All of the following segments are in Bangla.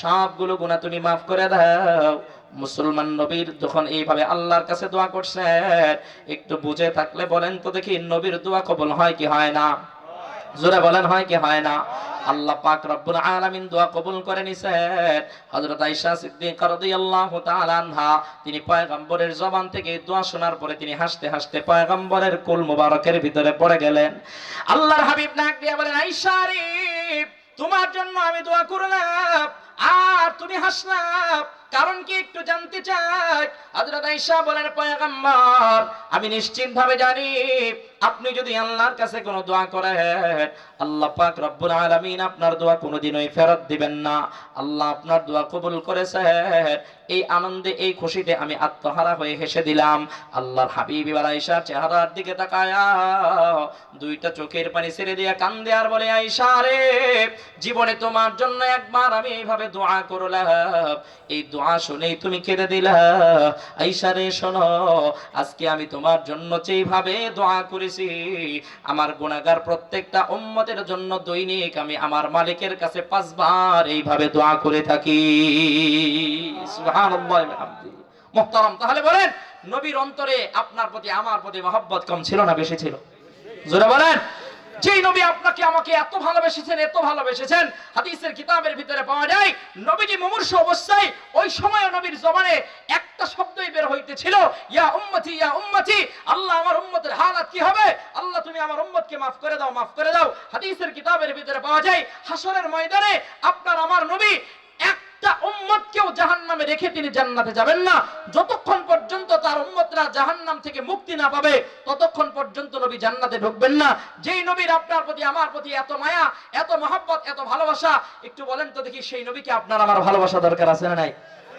সবগুলো গুনাহ তুমি মাফ করে দাও। মুসলমান নবীর যখন এইভাবে আল্লাহর কাছে দোয়া করছে একটু বুঝে থাকলে বলেন তো দেখি নবীর দোয়া কবুল হয় কি হয় না? জোরে বলেন হয় কি হয় না? আল্লাহ পাক রব্বুল আলামিন দোয়া কবুল করে নিছেন। হযরত আয়েশা সিদ্দিকা রাদিয়াল্লাহু তাআলা আনহা, তিনি পয়গম্বরের জবান থেকে দোয়া শোনার পরে তিনি হাসতে হাসতে পয়গম্বরের কুল মুবারকের ভিতরে পড়ে গেলেন। আল্লাহর হাবিব ডাক দিয়ে বলেন, আয়েশা রে, তোমার জন্য আমি দোয়া করলাম। আর তুমি হাসলাম। কারণ কি একটু জানতে চাই? হযরত আয়েশা বলেন, পয়গম্বর, আমি নিশ্চিতভাবে জানি আপনি যদি আল্লাহর কাছে কোনো দোয়া করেন, আল্লাহ পাক রব্বুল আলামিন আপনার দোয়া কোনোদিনই ফেরত দিবেন না। আল্লাহ আপনার দোয়া কবুল করেছেন এই আনন্দে, এই খুশিতে আমি আত্মহারা হয়ে হেসে দিলাম। আল্লাহর হাবিব আয়েশার চেহারার দিকে তাকায়া দুইটা চোখের পানি ছেড়ে দিয়া কান্দে আর বলে, আয়েশা রে, জীবনে তোমার জন্য একবার আমি এইভাবে দোয়া করলাম। এই দোয়া শুনেই তুমি কেঁদে দিলা। আয়েশা রে, শোনো, আজকে আমি তোমার জন্য যেইভাবে দোয়া করেছি, আমার গুণাগার প্রত্যেকটা উম্মতের জন্য দৈনিক আমি আমার মালিকের কাছে পাঁচবার এইভাবে দোয়া করে থাকি। মুহতারাম, তাহলে বলেন, নবীর অন্তরে আপনার প্রতি, আমার প্রতি মহব্বত কম ছিল না বেশি ছিল? জোরে বলেন। যেই নবী আপনাকে আমাকে এত ভালোবেসেছেন এত ভালোবেসেছেন, হাদিসের কিতাবের ভিতরে পাওয়া যায়, নবীজি মুমূর্ষ অবস্থায় ওই সময় নবীর জবানে একটা শব্দই বের হইতেছিল, ইয়া উম্মতি ইয়া উম্মতি, আল্লাহ আমার উম্মতের হালাত কি হবে? আল্লাহ তুমি আমার উম্মতকে maaf করে দাও maaf করে দাও। হাদিসের কিতাবের ভিতরে পাওয়া যায় হাসরের ময়দানে আপনার, আমার নবী একটা উম্মতকেও জাহান্নামে রেখে তিনি জান্নাতে যাবেন না। যতক্ষণ পর্যন্ত তার উম্মতরা জাহান নাম থেকে মুক্তি না পাবে, ততক্ষণ পর্যন্ত নবী জান্নাতে ঢুকবেন না। যেই নবীর আপনার প্রতি, আমার প্রতি এত মায়া, এত মহাব্বত, এত ভালোবাসা, একটু বলেন তো দেখি সেই নবীকে আপনার আমার ভালোবাসা দরকার আছে না নাই?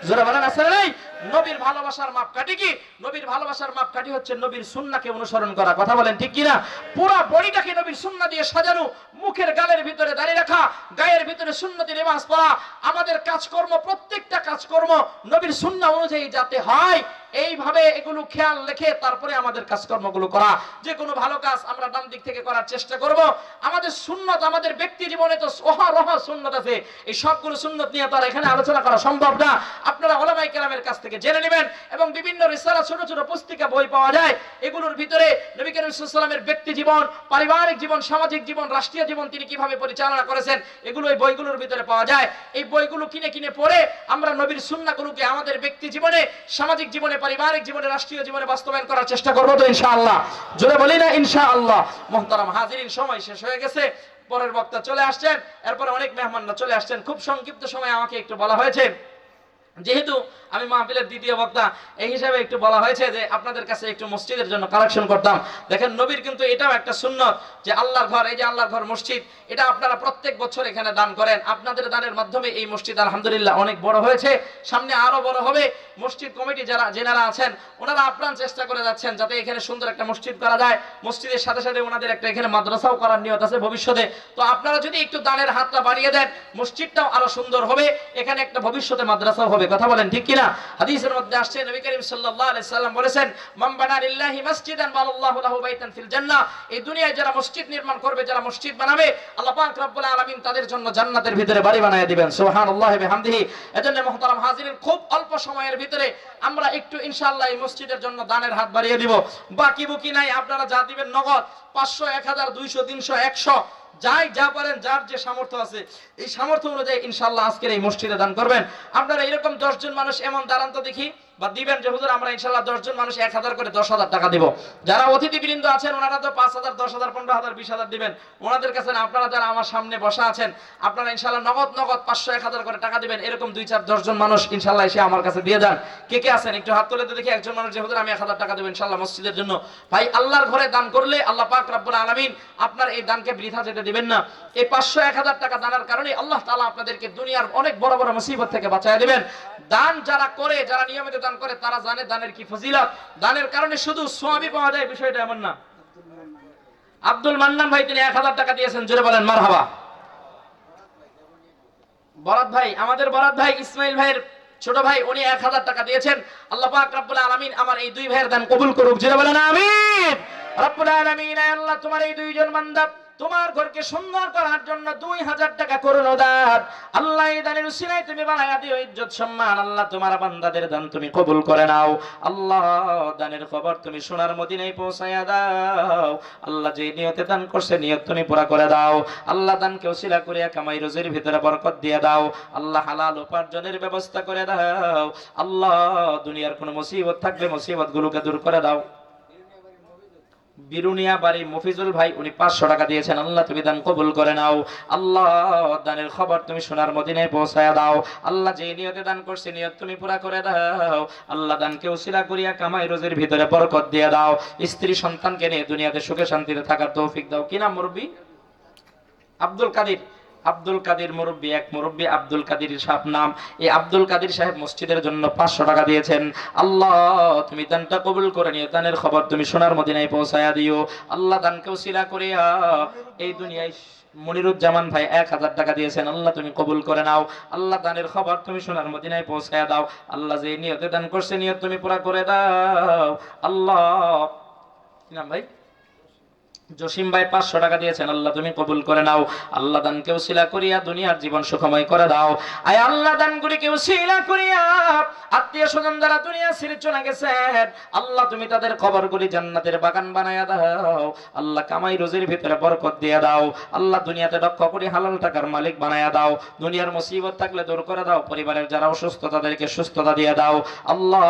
জোরে বলেন আছে নাই নবীর ভালোবাসার মাপকাঠি কি? নবীর ভালোবাসার মাপকাঠি হচ্ছে নবীর সুন্নাকে অনুসরণ করা। কথা বলেন ঠিক কিনা? পুরো বডিটাকে নবীর সুন্না দিয়ে সাজানো, মুখের গালের ভিতরে দাঁড়িয়ে রাখা, গায়ের ভিতরে সুন্নতি রেওয়াজ পড়া আমাদের কাজকর্ম, প্রত্যেকটা কাজকর্ম নবীর সুন্না অনুযায়ী যাতে হয়। এইভাবে এগুলো খেয়াল রেখে তারপরে আমাদের কাজকর্মগুলো করা। যে কোনো ভালো কাজ আমরা ডান দিক থেকে করার চেষ্টা করব। আমাদের সুন্নত, আমাদের ব্যক্তি জীবনে তো অহরহ সুন্নত আছে। এই সবগুলো সুন্নত নিয়ে তার এখানে আলোচনা করা সম্ভব না। আপনারা ওলামাই কেরামের কাছ থেকে জেনে নেবেন এবং বিভিন্ন রিসালা, ছোট ছোট পুস্তিকা বই পাওয়া যায়। এগুলোর ভিতরে নবী করিম সাল্লামের ব্যক্তি জীবন, পারিবারিক জীবন, সামাজিক জীবন, রাষ্ট্রীয় জীবন তিনি কীভাবে পরিচালনা করেছেন, এগুলো এই বইগুলোর ভিতরে পাওয়া যায়। এই বইগুলো কিনে কিনে পড়ে আমরা নবীর সুন্নাহগুলোকে আমাদের ব্যক্তি জীবনে, সামাজিক জীবনে পারিবারিক জীবনে রাষ্ট্রীয় জীবনে বাস্তবায়ন করার চেষ্টা করব তো ইনশাআল্লাহ। জোরে বলি না ইনশাআল্লাহ। মোহতারাম হাজিরিন, সময় শেষ হয়ে গেছে। পরের বক্তা চলে আসছেন। এরপরে অনেক মেহমানরা চলে আসছেন। খুব সংক্ষিপ্ত সময় আমাকে একটু বলা হয়েছে। যেহেতু আমি মাহফিলের দ্বিতীয় বক্তা, এই হিসাবে একটু বলা হয়েছে যে আপনাদের কাছে একটু মসজিদের জন্য কালেকশন করতাম। দেখেন নবীর কিন্তু এটাও একটা সুন্নত যে আল্লাহর ঘর, এই যে আল্লাহর ঘর মসজিদ, এটা আপনারা প্রত্যেক বছর এখানে দান করেন। আপনাদের দানের মাধ্যমে এই মসজিদ আলহামদুলিল্লাহ অনেক বড় হয়েছে। সামনে আরও বড় হবে। মসজিদ কমিটি যারা জেনারা আছেন, ওনারা আপ্রাণ চেষ্টা করে যাচ্ছেন যাতে এখানে সুন্দর একটা মসজিদ করা যায়। মসজিদের সাথে সাথে ওনাদের একটা এখানে মাদ্রাসাও করার নিয়ত আছে ভবিষ্যতে। তো আপনারা যদি একটু দানের হাতটা বাড়িয়ে দেন, মসজিদটাও আরও সুন্দর হবে। এখানে একটা ভবিষ্যতে মাদ্রাসাও হবে। কথা বলেন, ঠিক কিনা? হাদিসের মধ্যে আসছে, নবী করিম সাল্লাল্লাহু আলাইহি সাল্লাম বলেছেন, মান বানা লিল্লাহি মাসজিদান বানাল্লাহু লাহু বাইতান ফিল জান্নাহ। এই দুনিয়ায় যারা মসজিদ নির্মাণ করবে, যারা মসজিদ বানাবে, আল্লাহ পাক রব্বুল আলামিন তাদের জন্য জান্নাতের ভিতরে বাড়ি বানায় দিবেন। সুবহানাল্লাহি বিহামদিহি। এজন্য মুহতারাম হাজিরিন, খুব অল্প সময়ের ভিতরে আমরা একটু ইনশাআল্লাহ এই মসজিদের জন্য দানের হাত বাড়িয়ে দিব। বাকি বুকি নাই, আপনারা যা দিবেন নগদ, পাঁচশো, এক হাজার, দুইশো, তিনশো, একশো যাই যা পারেন, যার যে সামর্থ্য আছে, এই সামর্থ্য অনুযায়ী ইনশাল্লাহ আজকের এই মসজিদে দান করবেন। আপনারা এরকম দশজন মানুষ এমন দাঁড়ান তো দেখি। বা দিবেন যে, হুজুর, আমরা ইনশাল্লাহ দশজন মানুষ এক হাজার করে দশ হাজার টাকা দিব। যারা অতিথিবৃন্দ আছেন, ওনারা তো পাঁচ হাজার দশ হাজার পনেরো হাজার বিশ হাজার দিবেন। ওনাদের কাছে আপনারা যারা আমার সামনে বসা আছেন, আপনারা ইনশাল্লাহ নগদ নগদ পাঁচশো এক হাজার করে টাকা দিবেন। এরকম দুই চার, দশজন মানুষ ইনশাল্লাহ এসে আমার কাছে দিয়ে যান। কে কে আছেন? একটু হাত তুলে দেখি, একজন মানুষ যে, হুজুর, আমি এক হাজার টাকা দেবো ইনশাল্লাহ মসজিদের জন্য। ভাই, আল্লাহর ঘরে দান করলে আল্লাহ পাক রাব্বুল আলামিন আপনার এই দানকে বৃথা যেতে দিবেন না। এই পাঁচশো এক হাজার টাকা দানের কারণে আল্লাহ তাআলা আপনাদেরকে দুনিয়ার অনেক বড় বড় মুসিবত থেকে বাঁচায় দিবেন। দান যারা করে, যারা নিয়মিত দান করে, তারা জানে দানের কি ফজিলত। দানের কারণে শুধু সোয়াবি পাওয়া যায়, বিষয়টা এমন না। আব্দুল মান্নান ভাই, তিনি এক হাজার টাকা দিয়েছেন, জোরে বলেন, মারহাবা। বরাত ভাই, আমাদের বরাত ভাই ইসমাইল ভাইয়ের ছোট ভাই, উনি এক হাজার টাকা দিয়েছেন। আল্লাহ পাক রব্বুল আলামিন আমার এই দুই ভাইয়ের দান কবুল করুক, জোরে বলেন, আমিন। রব্বুল আলামিন আল্লাহ, তোমার এই দুইজন বান্দা তোমার ঘরকে সুন্দর করার জন্য দুই হাজার টাকা করুন দান আল্লাহ দানের তুমি বানায়া দিও ইজ্জত, সম্মান। আল্লাহ তোমার বান্দাদের দান তুমি কবুল করে নাও। আল্লাহ দানের খবর তুমি সোনার মদিনায় পৌঁছায়া দাও। আল্লাহ যে নিয়তে দান করছে, নিয়ত তুমি পুরা করে দাও। আল্লাহ দানকে উসিলা করিয়া কামাই রোজির ভিতরে বরকত দিয়ে দাও। আল্লাহ হালাল উপার্জনের ব্যবস্থা করে দাও। আল্লাহ দুনিয়ার কোনো মুসিবত থাকলে মুসিবত গুলোকে দূর করে দাও। বিরুনিয়া বাড়ি মফিজুল ভাই, উনি পাঁচশো টাকা দিয়েছেন। আল্লাহ তুমি দান কবুল করে নাও। আল্লাহ দানের খবর তুমি সোনার মদিনায় পৌঁছায় দাও। আল্লাহ যে নিয়তে দান করছে, নিয়ত তুমি পুরা করে দাও। আল্লাহ দানকে উসিলা করিয়া কামাই রোজের ভিতরে বরকত দিয়ে দাও। স্ত্রী সন্তানকে নিয়ে দুনিয়াতে সুখে শান্তিতে থাকার তৌফিক দাও। কি নাম মুরব্বী? আব্দুল কাদির। আব্দুল কাদির মুরব্বী, এক মুরব্বী আব্দুল কাদির সাহেব নাম। এই আব্দুল কাদির সাহেব মসজিদের জন্য পাঁচশো টাকা দিয়েছেন। আল্লাহ, তুমি দানটা কবুল করে নিও, দানের খবর তুমি সোনার মদিনায় পৌঁছায়া দিও। আল্লাহ দানকেও শিলা করিয়া এই দুনিয়ায় মনিরুজ্জামান ভাই এক হাজার টাকা দিয়েছেন। আল্লাহ তুমি কবুল করে নাও। আল্লাহ দানের খবর তুমি সোনার মদিনায় পৌঁছায় দাও। আল্লাহ যে নিয়তে দান করছে, নিয়ত তুমি পুরা করে দাও। আল্লাহ ভাই? জসিম ভাই পাঁচশো টাকা দিয়েছেন, আল্লাহ তুমি কবুল করে নাও। আল্লাহ দানকে উসিলা করিয়া দুনিয়ার জীবন সুখময় করে দাও। আয় আল্লাহ দানগুলিকে উসিলা করিয়া আত্মীয় স্বজন যারা দুনিয়া ছেড়ে চলে গেছেন, আল্লাহ তুমি তাদের খবরগুলি জান্নাতের বাগান বানায়া দাও। আল্লাহ কামাই রোজির ভিতরে বরকত দিয়ে দাও। আল্লাহ দুনিয়াতে দক্ষ করে হালাল টাকার মালিক বানায়া দাও। দুনিয়ার মুসিবত থাকলে দূর করে দাও। পরিবারের যারা অসুস্থ, তাদেরকে সুস্থতা দিয়ে দাও। আল্লাহ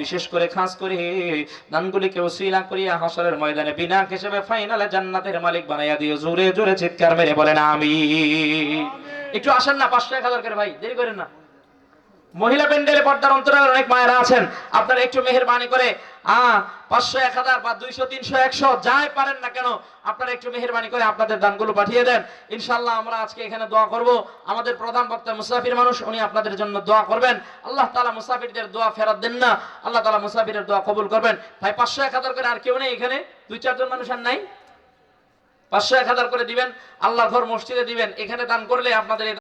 বিশেষ করে খাস করে দানগুলিকে উসিলা করিয়া হাসরের ময়দানে বিনা হিসেবে ফাইনালে জান্নাতের মালিক বানাইয়া দিও। জোরে জোরে চিৎকার মেরে বলেন আমি একটু আসেন না পাঁচশো এক হাজার করে ভাই দেরি করেন না। মহিলা প্যান্ডেলে পর্দার অন্তরালের অনেক মায়েরা আছেন। আপনারা একটু মেহেরবানি করে আহ পাঁচশো এক হাজার বা দুইশো তিনশো একশো যাই পারেন না কেন আপনারা একটু মেহেরবানি করে আপনাদের দানগুলো পাঠিয়ে দেন। ইনশাল্লাহ আমরা আজকে এখানে দোয়া করব। আমাদের প্রধান বক্তা মুসাফির মানুষ উনি আপনাদের জন্য দোয়া করবেন। আল্লাহ তালা মুসাফিরদের দোয়া ফেরত দেন না। আল্লাহ তালা মুসাফিরের দোয়া কবুল করবেন। ভাই পাঁচশো এক হাজার করে আর কেউ নেই এখানে? দুই চারজন মানুষ আর নাই? পাঁচশো এক হাজার করে দিবেন আল্লাহ ঘর মসজিদে দিবেন এখানে দান করলে আপনাদের